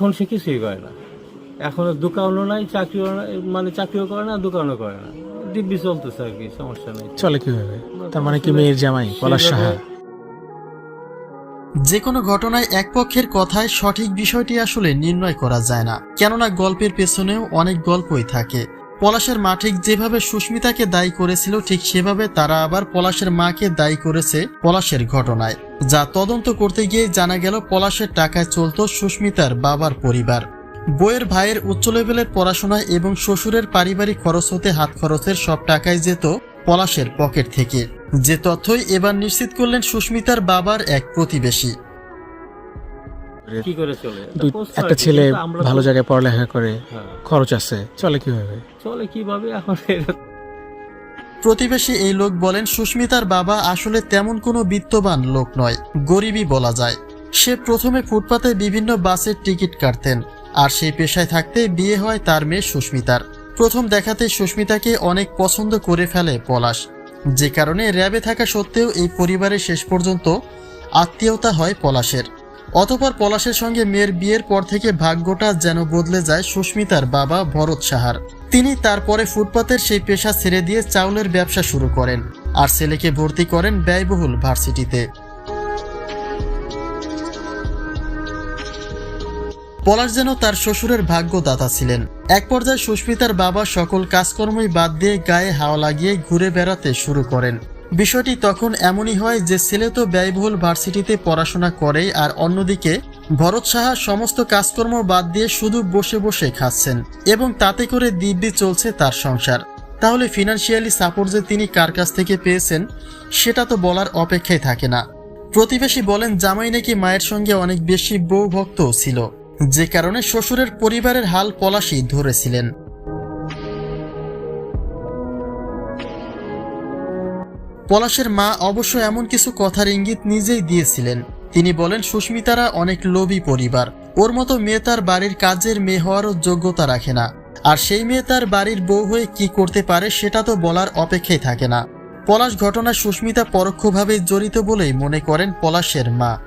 এখন সে কিছুই করে না। এখন দোকানও নাই চাকরিও নাই মানে চাকরিও করে না দোকানও করে না। দিব্যি চলতেছে আর কি সমস্যা নেই। চলে কীভাবে? তার মানে কি মেয়ের জামাই পলাশ সাহা? যে কোনো ঘটনায় এক পক্ষের কথায় সঠিক বিষয়টি আসলে নির্ণয় করা যায় না। কেননা গল্পের পেছনেও অনেক গল্পই থাকে। পলাশের মা ঠিক যেভাবে সুস্মিতাকে দায়ী করেছিল, ঠিক সেভাবে তারা আবার পলাশের মাকে দায়ী করেছে পলাশের ঘটনায়। যা তদন্ত করতে গিয়ে জানা গেল, পলাশের টাকায় চলত সুস্মিতার বাবার পরিবার। বইয়ের ভাইয়ের উচ্চ লেভেলের পড়াশোনা এবং শ্বশুরের পারিবারিক খরচ হতে হাত খরচের সব টাকায় যেত পলাশের পকেট থেকে। যে তথ্যই এবার নিশ্চিত করলেন, সুস্মিতার বাবার এক প্রতিবেশী। কি করে চলে? একটা ছেলে ভালো জায়গায় পড়ালেখা করে হ্যাঁ, খরচ আছে চলে কীভাবে? চলে কীভাবে এখন প্রতিবেশী এই লোক বলেন সুস্মিতার বাবা আসলে তেমন কোনো বিত্তবান লোক নয় গরিবই বলা যায়। সে প্রথমে ফুটপাতে বিভিন্ন বাসের টিকিট কাটতেন আর সেই পেশায় থাকতে বিয়ে হয় তার মেয়ে সুস্মিতার। প্রথম দেখাতে সুস্মিতাকে অনেক পছন্দ করে ফেলে পলাশ। যে কারণে র্যাবে থাকা সত্ত্বেও এই পরিবারের শেষ পর্যন্ত আত্মীয়তা হয় পলাশের। অতপর পলাশের সঙ্গে মেয়ের বিয়ের পর থেকে ভাগ্যটা যেন বদলে যায় সুস্মিতার বাবা ভরত সাহার। তিনি তারপরে ফুটপাতের সেই পেশা ছেড়ে দিয়ে চাউলের ব্যবসা শুরু করেন আর ছেলেকে ভর্তি করেন ব্যয়বহুল ভার্সিটিতে। পলাশ যেন তার শ্বশুরের ভাগ্যদাতা ছিলেন। এক পর্যায়ে সুস্মিতার বাবা সকল কাজকর্মই বাদ দিয়ে গায়ে হাওয়া লাগিয়ে ঘুরে বেড়াতে শুরু করেন। বিষয়টি তখন এমনই হয় যে ছেলে তো ব্যয়বহুল ভার্সিটিতে পড়াশোনা করে আর অন্যদিকে ভরত সাহা সমস্ত কাজকর্ম বাদ দিয়ে শুধু বসে বসে খাচ্ছেন এবং তাতে করে দিব্যি চলছে তার সংসার। তাহলে ফিনান্সিয়ালি সাপোর্ট যে তিনি কার কাছ থেকে পেয়েছেন, সেটা তো বলার অপেক্ষায় থাকে না। প্রতিবেশী বলেন, জামাই নাকি মায়ের সঙ্গে অনেক বেশি বউ ভক্ত ছিল। যে কারণে শ্বশুরের পরিবারের হাল পলাশি ধরেছিলেন। পলাশের মা অবশ্য এমন কিছু কথার ইঙ্গিত নিজেই দিয়েছিলেন। তিনি বলেন, সুস্মিতারা অনেক লোভী পরিবার। ওর মতো মেয়ে তার বাড়ির কাজের মেয়ে হওয়ারও যোগ্যতা রাখে না। আর সেই মেয়ে তার বাড়ির বউ হয়ে কি করতে পারে সেটা তো বলার অপেক্ষায় থাকে না। পলাশ ঘটনায় সুস্মিতা পরোক্ষভাবে জড়িত বলেই মনে করেন পলাশের মা।